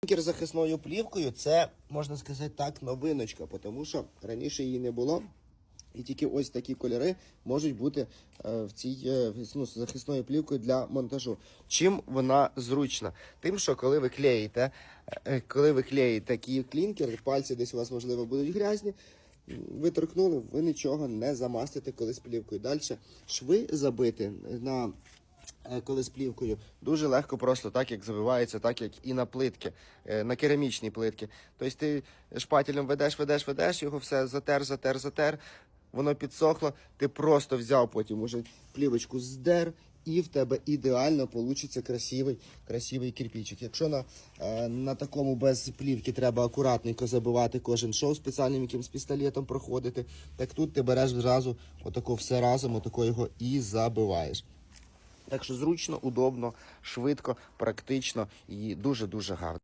Клінкер захисною плівкою це, можна сказати так, новиночка, тому що раніше її не було. І тільки ось такі кольори можуть бути е, в цій е, ну, захисною плівкою для монтажу. Чим вона зручна? Тим, що коли ви клеїте, е, коли ви клеїте клінкер, пальці десь у вас можливо будуть грязні. Ви торкнули, ви нічого не замастите коли з плівкою. Далі шви забити на коли з плівкою дуже легко просто так, як забивається, так як і на плитки, е, на керамічні плитки. Тобто ти шпателем ведеш, ведеш, ведеш, його все затер, затер, затер. Воно підсохло, ти просто взяв потім уже плівочку здер, і в тебе ідеально получиться красивий, красивий кирпичик. Якщо на, е, на такому без плівки треба акуратненько забивати кожен шов спеціальним якимсь пістолетом проходити, так тут ти береш зразу отако все разом, отако його і забиваєш. Так що зручно, удобно, швидко, практично і дуже-дуже гарно.